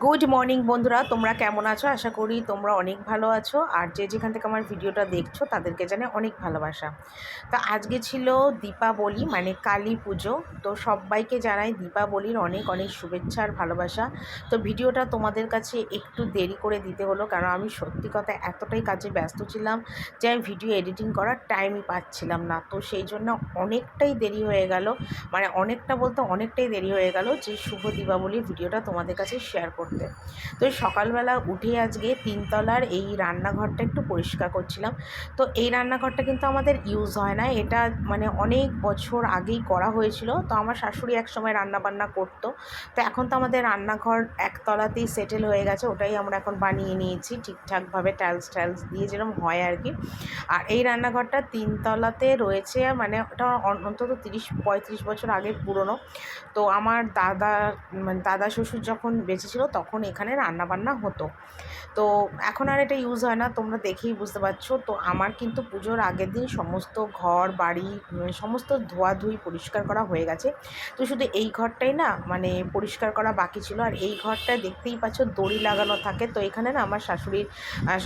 Good morning বন্ধুরা। তোমরা কেমন আছো? আশা করি তোমরা অনেক ভালো আছো। আর যে যেখান থেকে আমার ভিডিওটা দেখছ, তাদেরকে জানে অনেক ভালোবাসা। তা আজকে ছিল দীপাবলি মানে কালী পুজো। তো সবাইকে জানাই দীপাবলির অনেক অনেক শুভেচ্ছা আর ভালোবাসা। তো ভিডিওটা তোমাদের কাছে একটু দেরি করে দিতে হলো, কারণ আমি সত্যি কথা এতটাই কাজে ব্যস্ত ছিলাম যে আমি ভিডিও এডিটিং করার টাইমই পাচ্ছিলাম না। তো সেই জন্য অনেকটাই দেরি হয়ে গেল। মানে অনেকটা বলতে অনেকটাই দেরি হয়ে গেল যে শুভ দীপাবলির ভিডিওটা তোমাদের কাছে শেয়ার করতে। তো সকালবেলা উঠে আজকে তিনতলার এই রান্নাঘরটা একটু পরিষ্কার করছিলাম। তো এই রান্নাঘরটা কিন্তু আমাদের ইউজ হয় না। এটা মানে অনেক বছর আগেই করা হয়েছিল। তো আমার শাশুড়ি একসময় রান্নাবান্না করতো। তো এখন তো আমাদের রান্নাঘর একতলাতেই সেটেল হয়ে গেছে। ওটাই আমরা এখন বানিয়ে নিয়েছি। ঠিকঠাকভাবে টাইলস টাইলস দিয়ে যেরকম হয় আর কি। আর এই রান্নাঘরটা তিনতলাতে রয়েছে মানে ওটা অন্তত তিরিশ, পঁয়ত্রিশ বছর আগে পুরনো। তো আমার দাদা মানে দাদা, শ্বশুর যখন বেঁচে ছিল তখন এখানে রান্নাবান্না হতো। তো এখন আর এটা ইউজ হয় না, তোমরা দেখেই বুঝতে পারছ। তো আমার কিন্তু পুজোর আগের দিন সমস্ত ঘর, বাড়ি সমস্ত ধোয়াধুয়ি পরিষ্কার করা হয়ে গেছে। তো শুধু এই ঘরটাই না মানে পরিষ্কার করা বাকি ছিল। আর এই ঘরটায় দেখতেই পাচ্ছ দড়ি লাগানো থাকে। তো এখানে না আমার শাশুড়ির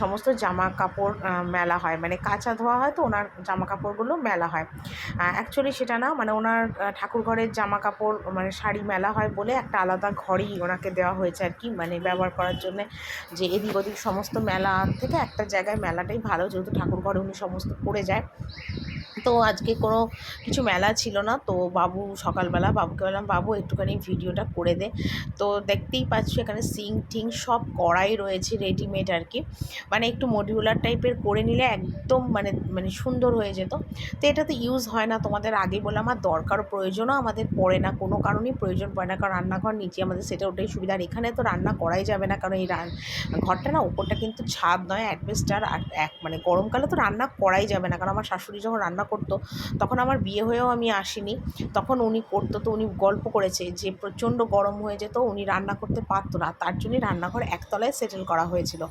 সমস্ত জামা কাপড় মেলা হয়। মানে কাঁচা ধোয়া হয় তো ওনার জামা কাপড়গুলো মেলা হয়। অ্যাকচুয়ালি সেটা না মানে ওনার ঠাকুর ঘরের জামা কাপড় মানে শাড়ি মেলা হয় বলে একটা আলাদা ঘরই ওনাকে দেওয়া হয়েছে আর কি মানে ব্যবহার করার জন্য যে এদিক ওদিক সমস্ত মেলা থেকে একটা জায়গায় মেলাটাই ভালো, যেহেতু ঠাকুর ঘরে উনি সমস্ত পড়ে যায়। তো আজকে কোনো কিছু মেলা ছিল না, তো বাবু সকালবেলা বাবুকে বললাম, বাবু, একটুখানি ভিডিওটা করে দে। তো দেখতেই পাচ্ছি এখানে সিং টিং সব করাই রয়েছে রেডিমেড আর কি মানে একটু মডিউলার টাইপের করে নিলে একদম মানে মানে সুন্দর হয়ে যেত। তো এটা তো ইউজ হয় না, তোমাদের আগে বলে আমার দরকার প্রয়োজনও আমাদের পড়ে না, কোনো কারণেই প্রয়োজন পড়ে না, কারণ রান্নাঘর নিচে আমাদের সেটা ওটাই সুবিধা, আর এখানে তো রান্না করাই যাবে না, কারণ এই ঘরটা না ওপরটা কিন্তু ছাদ নয় অ্যাডভেস্টার আর এক মানে গরমকালে তো রান্না করাই যাবে না, কারণ আমার শাশুড়ি যখন রান্না করতো। তখন আমার বিয়ে হয়েও আমি আসিনি। তখন উনি করতো তো উনি গল্প করেছে যে প্রচণ্ড গরম হয়ে যেত, উনি রান্না করতে পারতো না। তার জন্যই রান্নাঘর একতলায় সেটেল করা হয়েছিল।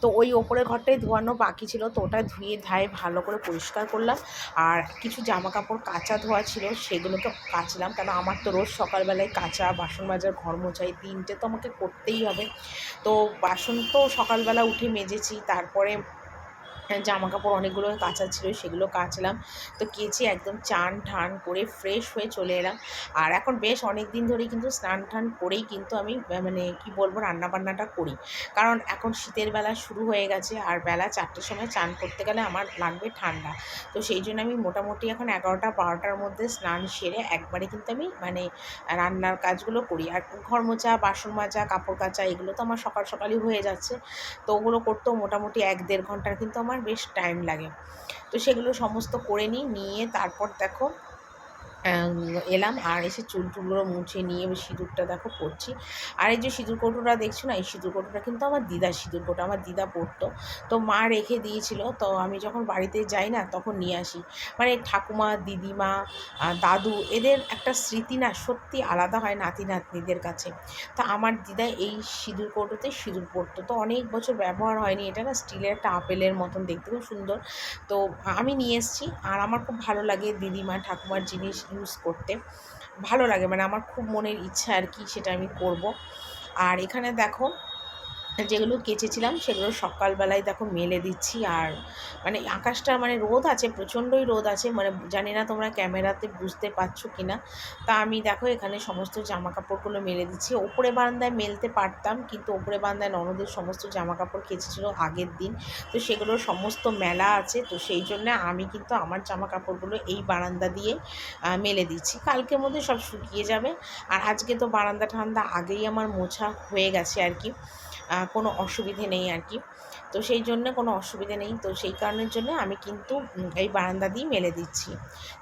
তো ওই ওপরের ঘরটাই ধোয়ানো বাকি ছিল। তো ওটা ধুয়ে ধায়ে ভালো করে পরিষ্কার করলাম। আর কিছু জামা কাপড় কাঁচা ধোয়া ছিল, সেগুলোকে কাচলাম। কেন আমার তো রোজ সকালবেলায় কাঁচা বাসন মাজার, ঘর মোছাই তিনটে তো আমাকে করতেই হবে। তো বাসন তো সকালবেলা উঠে মেজেছি। তারপরে জামা কাপড় অনেকগুলো কাঁচা ছিল, সেগুলো কাচলাম। তো কেচে একদম চান ঠান করে ফ্রেশ হয়ে চলে এলাম। আর এখন বেশ অনেক দিন ধরেই কিন্তু স্নান টান করেই কিন্তু আমি মানে কি বলব, রান্নাবান্নাটা করি। কারণ এখন শীতের বেলা শুরু হয়ে গেছে, আর বেলা চারটের সময় চান করতে গেলে আমার লাগবে ঠান্ডা। তো সেই জন্য আমি মোটামুটি এখন এগারোটা বারোটার মধ্যে স্নান সেরে একবারে কিন্তু আমি মানে রান্নার কাজগুলো করি। আর ঘর মোচা বাসন মাজা, কাপড় কাচা, এগুলো তো আমার সকাল সকালই হয়ে যাচ্ছে। তো ওগুলো করতেও মোটামুটি এক দেড় ঘণ্টার কিন্তু আমার বেশ টাইম লাগে। তো সেগুলো সমস্ত করে নিই নিয়ে তারপর দেখো এলাম আর এসে চুল টুলগুলো মুছে নিয়ে সিঁদুরটা দেখো পরছি। আর এই যে সিঁদুর কৌটোটা দেখছ না? এই সিঁদুর কৌটোটা কিন্তু আমার দিদার সিঁদুর কৌটো, আমার দিদা পরতো। তো মা রেখে দিয়েছিল, তো আমি যখন বাড়িতে যাই না তখন নিয়ে আসি। মানে ঠাকুমা, দিদিমা দাদু এদের একটা স্মৃতি না সত্যি আলাদা হয় নাতি নাতনিদের কাছে। তো আমার দিদা এই সিঁদুর কৌটোতে সিঁদুর পরতো। তো অনেক বছর ব্যবহার হয়নি, এটা না স্টিলের একটা আপেলের মতন দেখতে, খুব সুন্দর। তো আমি নিয়ে এসেছি আর আমার খুব ভালো লাগে দিদিমা ঠাকুমার জিনিস ইউজ করতে ভালো লাগে। মানে আমার খুব মনের ইচ্ছা আর কি সেটা আমি করব। আর এখানে দেখো যেগুলো কেচেছিলাম সেগুলো সকালবেলায় দেখো মেলে দিচ্ছি আর মানে আকাশটা মানে রোদ আছে, প্রচণ্ডই রোদ আছে মানে জানি না তোমরা ক্যামেরাতে বুঝতে পারছ কি না তা আমি দেখো এখানে সমস্ত জামা কাপড়গুলো মেলে দিচ্ছি। ওপরে বারান্দায় মেলতে পারতাম কিন্তু ওপরে বারান্দায় ননদের সমস্ত জামা কাপড় কেচেছিল আগের দিন। তো সেগুলো সমস্ত মেলা আছে, তো সেই জন্য আমি কিন্তু আমার জামা কাপড়গুলো এই বারান্দা দিয়ে মেলে দিচ্ছি। কালকের মধ্যে সব শুকিয়ে যাবে। আর আজকে তো বারান্দা ঠান্ডা আগেই আমার মোছা হয়ে গেছে আর কি। কোনো অসুবিধে নেই আর কি। তো সেই জন্য কোনো অসুবিধে নেই। তো সেই কারণের জন্য আমি কিন্তু এই বারান্দা দিয়েই মেলে দিচ্ছি।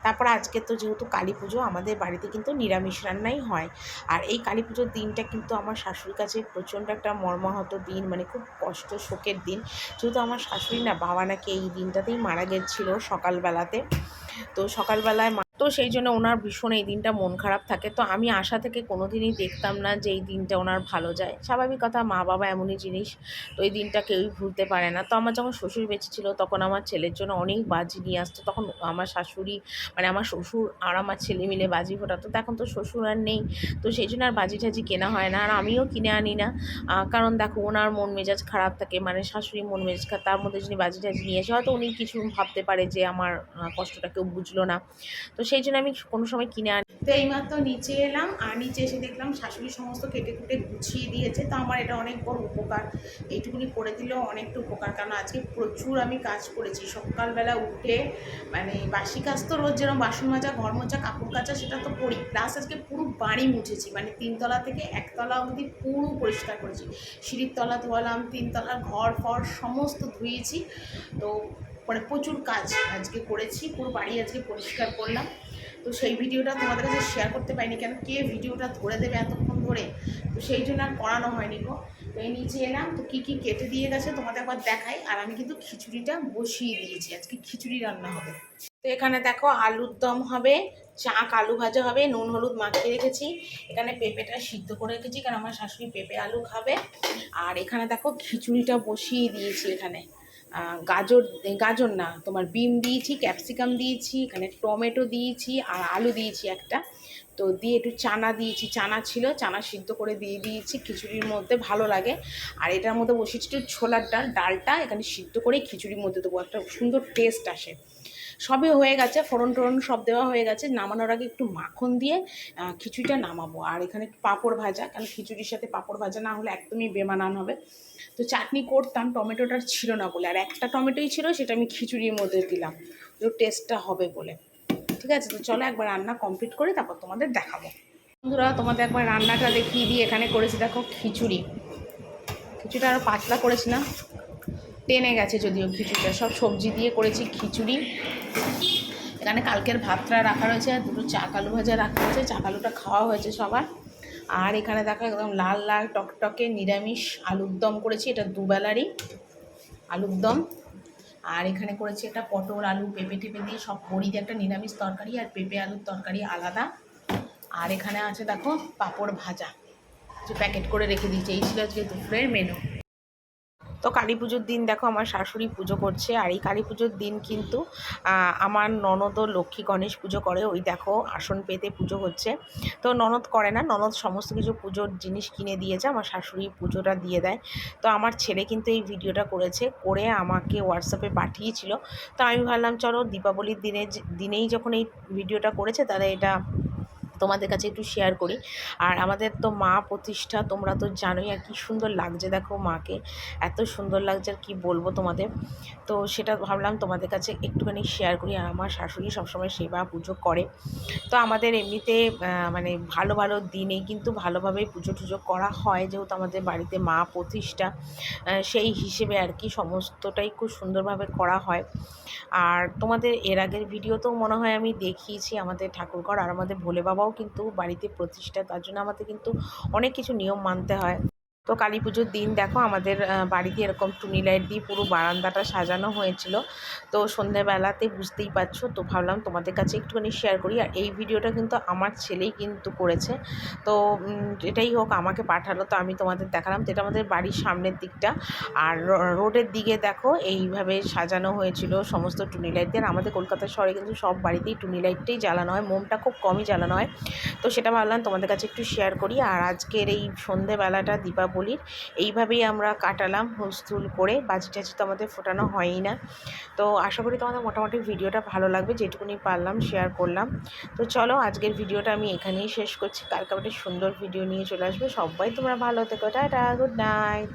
তারপর আজকে তো যেহেতু কালী পুজো, আমাদের বাড়িতে কিন্তু নিরামিষ রান্নাই হয়। আর এই কালী পুজোর দিনটা কিন্তু আমার শাশুড়ির কাছে প্রচণ্ড একটা মর্মাহত দিন মানে খুব কষ্ট, শোকের দিন। যেহেতু আমার শাশুড়ি না, বাবা নাকি এই দিনটাতেই মারা গেছিল সকালবেলাতে। তো সকালবেলায় তো সেই জন্য ওনার ভীষণ এই দিনটা মন খারাপ থাকে। তো আমি আশা থেকে কোনো দিনই দেখতাম না যে এই দিনটা ওনার ভালো যায়। স্বাভাবিক কথা, মা বাবা এমনই জিনিস, তো এই দিনটা কেউই ভুলতে পারে না। তো আমার যখন শ্বশুর বেঁচে ছিল তখন আমার ছেলের জন্য অনেক বাজি নিয়ে আসতো। তখন আমার শাশুড়ি মানে আমার শ্বশুর আর আমার ছেলে মিলে বাজি ফোটাতো। তো এখন তো শ্বশুর আর নেই, তো সেই জন্য আর বাজি টাজি কেনা হয় না। আর আমিও কিনে আনি না। কারণ দেখো, ওনার মন মেজাজ খারাপ থাকে মানে শাশুড়ি মন মেজাজ খারাপ তার মধ্যে যিনি বাজি টাজি নিয়ে এসে হয়তো উনি কিছু ভাবতে পারে যে আমার কষ্টটা কেউ বুঝলো না। তো সেই জন্য আমি কোনো সময় কিনে আনি তো এইমাত্র নিচে এলাম, আর নিচে এসে দেখলাম শাশুড়ি সমস্ত কেটে কুটে গুছিয়ে দিয়েছে। তো আমার এটা অনেক বড় উপকার। এইটুকুনি করে দিলেও অনেকটা উপকার। কারণ আজকে প্রচুর আমি কাজ করেছি। সকালবেলা উঠে মানে বাসি কাজ তো রোজ যেরকম বাসন মাজা, ঘর মোজা কাপড় কাচা, সেটা তো করি। প্লাস আজকে পুরো বাড়ি মুছেছি। মানে তিনতলা থেকে একতলা অবধি পুরো পরিষ্কার করেছি। সিঁড়ির তলা ধোয়ালাম তিনতলার ঘর, ফর সমস্ত ধুয়েছি। তো মানে প্রচুর কাজ আজকে করেছি। পুরো বাড়ি আজকে পরিষ্কার করলাম। তো সেই ভিডিওটা তোমাদের কাছে শেয়ার করতে পারিনি, কেন কে ভিডিওটা ধরে দেবে এতক্ষণ ধরে? তো সেই জন্য আর করানো হয়নি গো। তো এই নিচে এলাম, তো কী কী কেটে দিয়ে গেছে তোমাদের একবার দেখাই, আর আমি কিন্তু খিচুড়িটা বসিয়ে দিয়েছি, আজকে খিচুড়ি রান্না হবে। তো এখানে দেখো আলুর দম হবে, চাক আলু ভাজা হবে, নুন হলুদ মাখিয়ে রেখেছি, এখানে পেঁপেটা সিদ্ধ করে রেখেছি, কারণ আমার শাশুড়ি পেঁপে আলু খাবে, আর এখানে দেখো খিচুড়িটা বসিয়ে দিয়েছি এখানে। গাজর গাজর না, তোমার বিম দিয়েছি, ক্যাপসিকাম দিয়েছি, এখানে টমেটো দিয়েছি আর আলু দিয়েছি একটা। তো দিয়ে একটু চানা দিয়েছি, চানা ছিল, চানা সিদ্ধ করে দিয়ে দিয়েছি, খিচুড়ির মধ্যে ভালো লাগে। আর এটার মধ্যে বসেছি একটু ছোলার ডাল, ডালটা এখানে সিদ্ধ করে খিচুড়ির মধ্যে দেবো, একটা সুন্দর টেস্ট আসে। সবই হয়ে গেছে, ফোড়ন টোড়ন সব দেওয়া হয়ে গেছে। নামানোর আগে একটু মাখন দিয়ে খিচুড়িটা নামাবো। আর এখানে পাঁপড় ভাজা, কারণ খিচুড়ির সাথে পাঁপড় ভাজা না হলে একদমই বেমানান হবে। তো চাটনি করতাম টমেটোটা ছিল না বলে। আর একটা টমেটোই ছিল, সেটা আমি খিচুড়ির মধ্যে দিলাম। তো টেস্টটা হবে বলে। ঠিক আছে, তো চলো একবার রান্না কমপ্লিট করে তারপর তোমাদের দেখাবো। বন্ধুরা, তোমাদের একবার রান্নাটা দেখিয়ে দিয়ে এখানে করেছি, দেখো, খিচুড়ি। খিচুড়িটা আরও পাতলা করেছি না? টেনে গেছে যদিও খিচুড়িটা। সব সবজি দিয়ে করেছি খিচুড়ি। এখানে কালকের ভাতটা রাখা রয়েছে, আর দুটো চাক আলু ভাজা রাখা হয়েছে চাক আলুটা খাওয়া হয়েছে সবার। আর এখানে দেখো একদম লাল লাল টকটকে নিরামিষ আলুর দম করেছি, এটা দুবেলারই আলুর দম। আর এখানে করেছি একটা পটল, আলু, পেঁপে টেপে দিয়ে সব বড়িতে একটা নিরামিষ তরকারি, আর পেঁপে আলুর তরকারি আলাদা। আর এখানে আছে দেখো পাঁপড় ভাজা, যে প্যাকেট করে রেখে দিয়েছি। এই ছিল আজকে দুপুরের মেনু তো কালী পুজোর দিন দেখো আমার শাশুড়ি পুজো করছে, আর এই কালী পুজোর দিন কিন্তু আমার ননদও লক্ষ্মী গণেশ পুজো করে। ওই দেখো, আসন পেতে পুজো হচ্ছে। তো ননদ করে না, ননদ সমস্ত কিছু পুজোর জিনিস কিনে দিয়েছে, আমার শাশুড়ি পুজোটা দিয়ে দেয়। তো আমার ছেলে কিন্তু এই ভিডিওটা করেছে, করে আমাকে হোয়াটসঅ্যাপে পাঠিয়েছিল। তো আমি ভাবলাম, চলো দীপাবলির দিনে দিনেই যখন এই ভিডিওটা করেছে, তাহলে এটা তোমাদের কাছে একটু শেয়ার করি। আর আমাদের তো মা প্রতিষ্ঠা তোমরা তো জানোই আর কি সুন্দর লাগছে দেখো মাকে। এত সুন্দর লাগছে আর কী বলব তোমাদের। তো সেটা ভাবলাম তোমাদের কাছে একটুখানি শেয়ার করি। আর আমার শাশুড়ি সবসময় সেবা পুজো করে। তো আমাদের এমনিতে মানে ভালো ভালো দিনে কিন্তু ভালোভাবেই পুজো টুজো করা হয় যেহেতু আমাদের বাড়িতে মা প্রতিষ্ঠা সেই হিসেবে আর কি সমস্তটাই খুব সুন্দরভাবে করা হয়। আর তোমাদের এর আগের ভিডিওতেও মনে হয় আমি দেখিয়েছি আমাদের ঠাকুরঘর আর আমাদের ভোলে বাবাও কিন্তু বাড়িতে প্রতিষ্ঠা তার জন্য আমাদের কিন্তু অনেক কিছু নিয়ম মানতে হয়। তো কালী পুজোর দিন দেখো আমাদের বাড়িতে এরকম টুনি লাইট দিয়ে পুরো বারান্দাটা সাজানো হয়েছিল। তো সন্ধ্যেবেলাতে বুঝতেই পারছ, তো ভাবলাম তোমাদের কাছে একটুখানি শেয়ার করি। আর এই ভিডিওটা কিন্তু আমার ছেলেই কিন্তু করেছে। তো এটাই হোক, আমাকে পাঠালো, তো আমি তোমাদের দেখালাম। তো এটা আমাদের বাড়ির সামনের দিকটা। আর রোডের দিকে দেখো, এইভাবে সাজানো হয়েছিল সমস্ত টুনি লাইট দিয়ে। আর আমাদের কলকাতা শহরে কিন্তু সব বাড়িতেই টুনি লাইটটাই জ্বালানো হয়। মোমটা খুব কমই জ্বালানো হয়। তো সেটা ভাবলাম তোমাদের কাছে একটু শেয়ার করি। আর আজকের এই সন্ধেবেলাটা দীপাবলি বলির এইভাবেই আমরা কাটালাম হুলস্থুল করে। বাজি টাজি তো আমাদের ফোটানো হয়ই না। তো আশা করি তোমাদের মোটামুটি ভিডিওটা ভালো লাগবে। যেটুকুনি পারলাম শেয়ার করলাম। তো চলো আজকের ভিডিওটা আমি এখানেই শেষ করছি। কালকে একটা সুন্দর ভিডিও নিয়ে চলে আসবে। সবাই তোমরা ভালো থেকো। Tata good night